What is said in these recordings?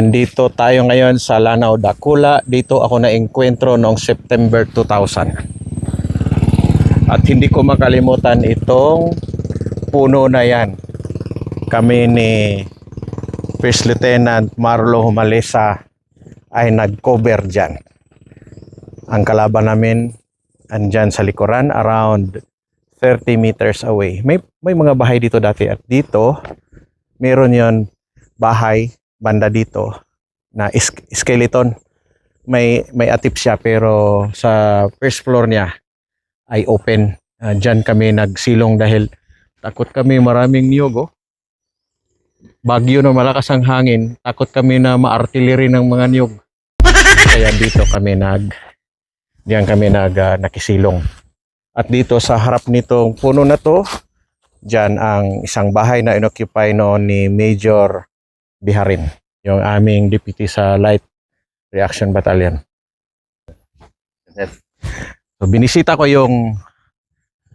Andito tayo ngayon sa Lanao, Dakula. Dito ako na-enkwentro noong September 2000. At hindi ko makalimutan itong puno na yan. Kami ni First Lieutenant Marlo Humalesa ay nag-cover dyan. Ang kalaban namin andyan sa likuran around 30 meters away. May, may mga bahay dito dati at dito meron yon bahay banda dito na skeleton. May may atip siya pero sa first floor niya ay open. Uh, Diyan kami nagsilong dahil takot kami maraming niyog oh. Bagyo na malakas ang hangin. Takot kami na ma-artillery ng mga niyog. Kaya dito kami nag diyan kami nag ah, nakisilong. At dito sa harap nitong puno na to, diyan ang isang bahay na inoccupy noon ni Major Biharin, yung aming deputy sa Light Reaction Battalion. So binisita ko yung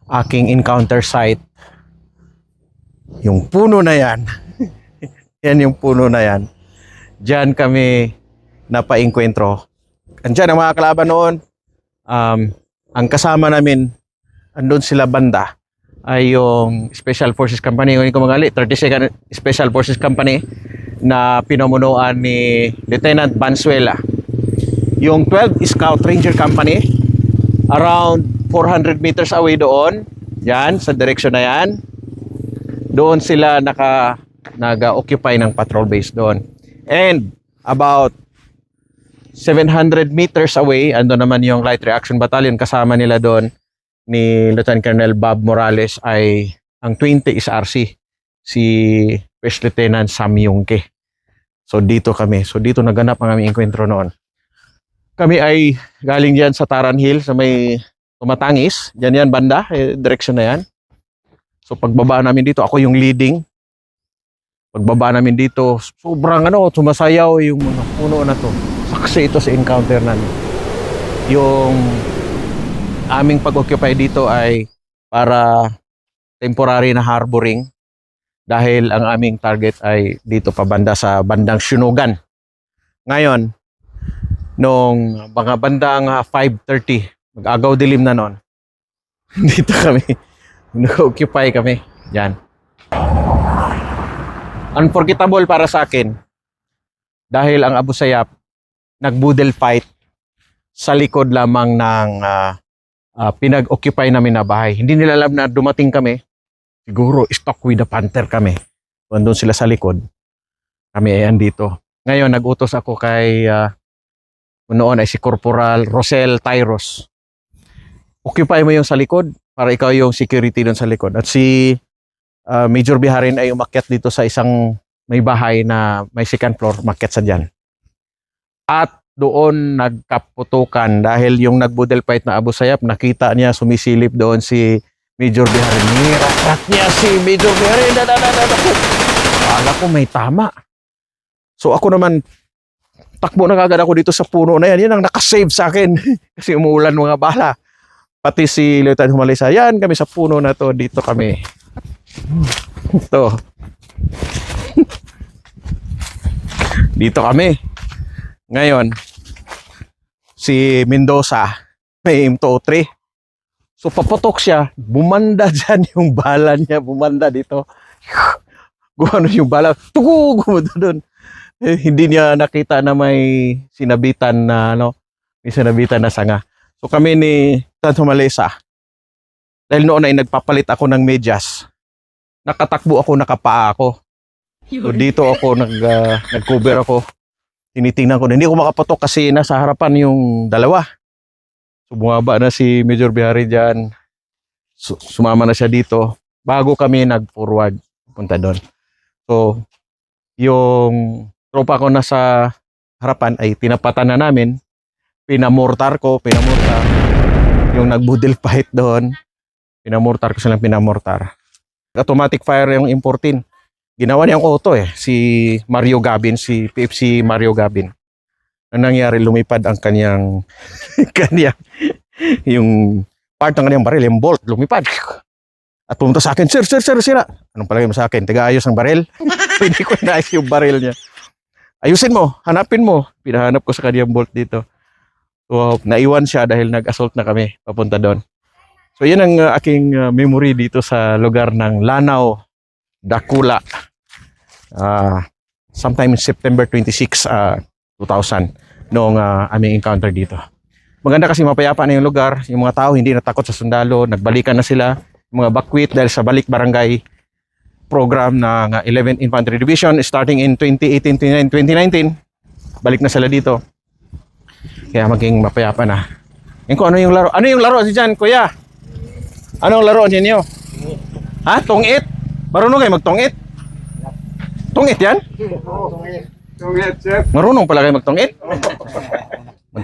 aking encounter site. Yung puno na yan. yan yung puno na yan. Diyan kami napainkwentro. Andiyan ang mga kalaban noon. Um, ang kasama namin, andun sila banda, ay yung Special Forces Company, yung kumagali, 32nd Special Forces Company na pinamunuan ni Lieutenant Bansuela. Yung 12 Scout Ranger Company, around 400 meters away doon, yan, sa direction na yan, doon sila naka nag-occupy ng patrol base doon. And about 700 meters away, ando naman yung Light Reaction Battalion, kasama nila doon ni Lieutenant Colonel Bob Morales ay ang 20 is si First Lieutenant Sam Yungke. So dito kami. So dito naganap ang aming enkwentro noon. Kami ay galing diyan sa Taran Hill sa may Tumatangis. Diyan yan banda, eh, direction na yan. So pagbaba namin dito, ako yung leading. Pagbaba namin dito, sobrang ano, sumasayaw yung mga puno na to. Saksi ito sa encounter namin. Yung aming pag-occupy dito ay para temporary na harboring dahil ang aming target ay dito pa banda sa bandang Sunugan. Ngayon, nung mga bandang ah, 5.30, mag-agaw dilim na noon, dito kami, nag-occupy kami. Yan. Unforgettable para sa akin dahil ang Abu Sayyaf nagbudel fight sa likod lamang ng ah, ah, pinag-occupy namin na bahay. Hindi nila alam na dumating kami. Siguro stock with the panther kami. Nandun sila sa likod. Kami ay andito. Ngayon, nag-utos ako kay ah, noon ay si Corporal Rosel Tyros. Occupy mo yung sa likod para ikaw yung security doon sa likod. At si ah, Major Biharin ay umakyat dito sa isang may bahay na may second floor, umakyat sa dyan. At doon nagkaputukan dahil yung nagbudel fight na Abu Sayyaf, nakita niya sumisilip doon si Major Biharin. Nirakrak niya si Major da. Akala ko may tama. So ako naman, takbo na kagad ako dito sa puno na yan. Yan ang nakasave sa akin. Kasi umuulan mga bala. Pati si Lieutenant Humalisa, yan kami sa puno na to. Dito kami. Ito. dito kami. Ngayon, si Mendoza, may M203. So paputok siya, bumanda dyan yung bala niya, bumanda dito. Gumano yung bala, tugu, gumano doon. Eh, hindi niya nakita na may sinabitan na ano, may sinabitan na sanga. So kami ni Tanto Malesa, dahil noon ay nagpapalit ako ng medyas, nakatakbo ako, nakapaa ako. So dito ako nag ah, nag-cover ako. Tinitingnan ko na hindi ako makapatok kasi nasa harapan yung dalawa. So bumaba na si Major Bihari diyan. Su- sumama na siya dito bago kami nag-forward punta doon. So yung tropa ko nasa harapan ay tinapatan na namin. Pinamortar ko, pinamortar. Yung nagbudil fight doon, pinamortar ko silang pinamortar. Automatic fire yung M14 ginawa niyang auto eh, si Mario Gabin, si PFC Mario Gabin. Ang nangyari, lumipad ang kanyang, kanyang, yung part ng kanyang baril, yung bolt, lumipad. At pumunta sa akin, sir, sir, sir, sira. Anong palagay mo sa akin? Taga-ayos ang baril? Hindi ko inaayos yung baril niya. ayusin mo, hanapin mo. Pinahanap ko sa kanya yung bolt dito. So, naiwan siya dahil nag-assault na kami papunta doon. So, yun ang uh, aking uh, memory dito sa lugar ng Lanao, Dakula. Ah, sometime in September 26, ah, 2000, noong ah, aming encounter dito. Maganda kasi mapayapa na yung lugar. Yung mga tao hindi natakot sa sundalo. Nagbalikan na sila. Yung mga bakwit dahil sa balik barangay program ng ah, 11th Infantry Division starting in 2018, 2019. Balik na sila dito. Kaya maging mapayapa na. Yung kung ano yung laro. Ano yung laro si Jan, kuya? Anong laro ninyo? Ha? Tungit? Marunong kayo magtungit? Tungit yan? Tungit, sir. Marunong pala kayo magtungit?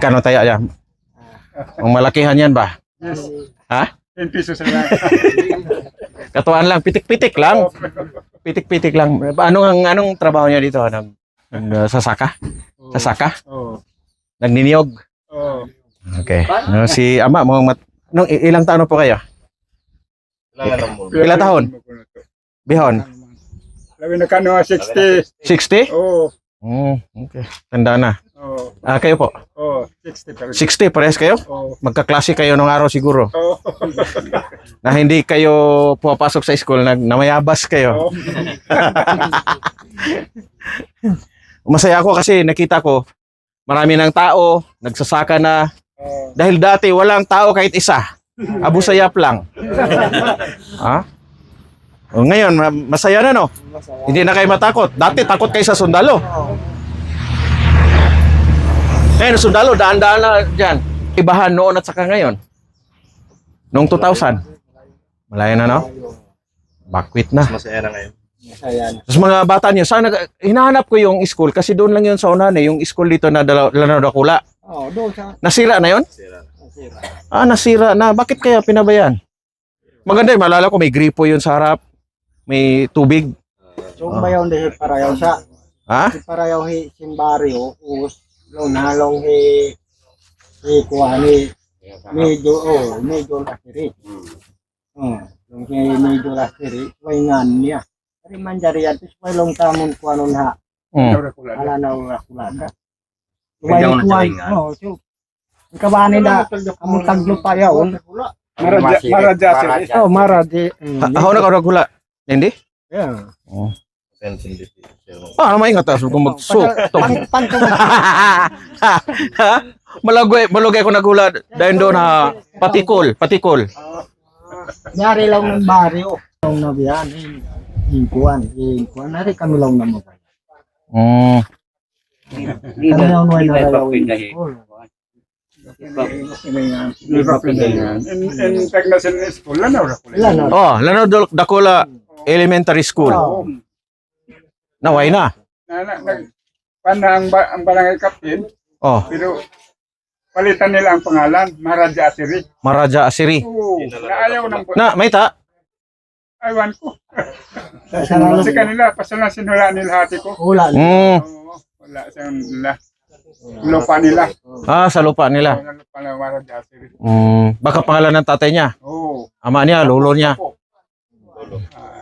Magkano tayo yan? Ang malakihan yan ba? Yes. Ha? 10 pesos lang. Katuan lang, pitik-pitik lang. Pitik-pitik lang. Anong ang anong trabaho niya dito? Nag, nag uh, sasaka? Sasaka? Oo. Nagniniyog? Oo. Okay. Ano, si Ama, mukhang mat... Nung, ilang taon po kayo? Ilang taon? Bihon? Labi na kano, 60. 60? Oo. Mm, okay. Tanda na. Oo. Ah, kayo po? Oo. 60 pa rin. 60, parehas kayo? Oo. Magkaklase kayo nung araw siguro. Oo. Na hindi kayo pumapasok sa school, nag, namayabas kayo. Oo. Masaya ako kasi nakita ko, marami ng tao, nagsasaka na. Oo. Dahil dati walang tao kahit isa. Abu sayap lang. ha? O ngayon, ma- masaya na no? Hindi na kayo matakot. Dati takot kayo sa sundalo. Ngayon, sundalo, daan-daan na dyan. Ibahan noon at saka ngayon. Noong 2000. Malaya na, no? Bakwit na. Masaya na ngayon. Tapos mga bata niyo, sana hinahanap ko yung school kasi doon lang yun sa unahan eh, yung school dito na Dakula. Oo, doon sa Nasira na yon? Sira na. Ah, nasira na. Bakit kaya pinabayaan? Maganda, eh, malala ko may gripo yun sa harap. May tubig. Yung bayaw na hi parayaw sa Ha? si parayaw hi simbaryo us lo nalong hi hi kuani medyo oh medyo lasiri. Hmm. Yung hi medyo lasiri way ngan niya. Dari manjari at way long tamon kuanon ha. Mm. Ala na ura kulada. Medyo Way na kuan. jaringan. Oh, so. Kabani da among taglo pa yaw. Maradya, maradya, sir. Oh, mara di. Ha- na ka gula. Hindi? Yeah. Sensitivity. Ah, may ingat ako kung magsuk. Pan pan Malagay, malagay ko nagula dahil doon ha. Patikol, patikol. Nyari lang ng baryo. Lang na biyan. Hingkuan. Hingkuan. Nari kami lang na mabay. Mm. Kami lang na narayaw. Di ba pinangan? In, in Tagnasin School, lang na ko. Ilan na? Oh, Lanao Dol- Dakula Elementary School. Oh. Naway na. Na, na, nag, pana ang, ba, ang barangay captain, Oh, pero palitan nila ang pangalan, Maradya Asiri. Maraja Asiri. Oo. Na ayaw ng Na, may ta. Aywan ko. Kasi kanila, pasala sinula nila hati ko. Wala. Mm. Oo, wala siyang nila. Lupa nila. Ah, sa lupa nila. Wala lupa na Maradya Asiri. Mm. Baka pangalan ng tatay niya. Oo. Ama niya, lolo niya.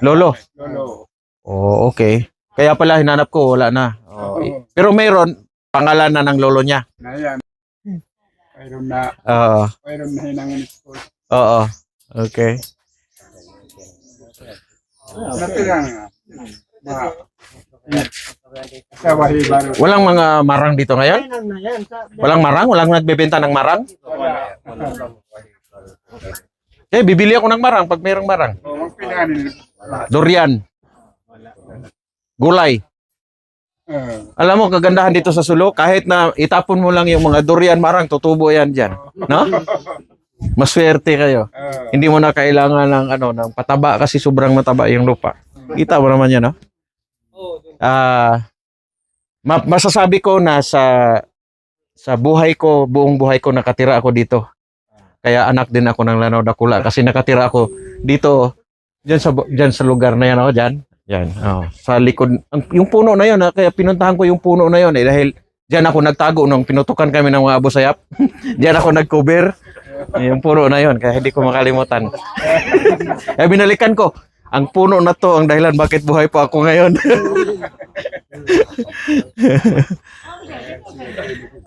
Lolo. Lolo. Oh, okay. Kaya pala hinanap ko, wala na. Oh, Pero mayroon, pangalan na ng lolo niya. Na yan. Mayroon na, Oo. mayroon na hinangin school. Oo. Okay. Natira nga. Ma, sa Wahibaro. Walang mga marang dito ngayon? Walang marang? Walang nagbebenta ng marang? Wala. Eh, bibili ako ng marang pag mayroong marang. Oo, ang pinahanin. Durian. Gulay. Uh, Alam mo, kagandahan dito sa Sulo, kahit na itapon mo lang yung mga durian marang, tutubo yan dyan. No? Maswerte kayo. uh, Hindi mo na kailangan ng ano ng pataba kasi sobrang mataba yung lupa. Kita mo naman 'yan, no? Ah, ma- masasabi ko na sa sa buhay ko, buong buhay ko nakatira ako dito. Kaya anak din ako ng Lanao Dakula kasi nakatira ako dito diyan sa diyan sa lugar na 'yan, oh, diyan. Yan. Oh, sa likod ang, yung puno na 'yon, ah, kaya pinuntahan ko yung puno na 'yon eh dahil diyan ako nagtago nung pinutukan kami ng mga Abu Sayyaf. diyan ako nag-cover. Yung puno na 'yon, kaya hindi ko makalimutan. Kaya binalikan ko, ang puno na to ang dahilan bakit buhay pa ako ngayon.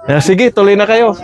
Ah, sige, tuloy na kayo.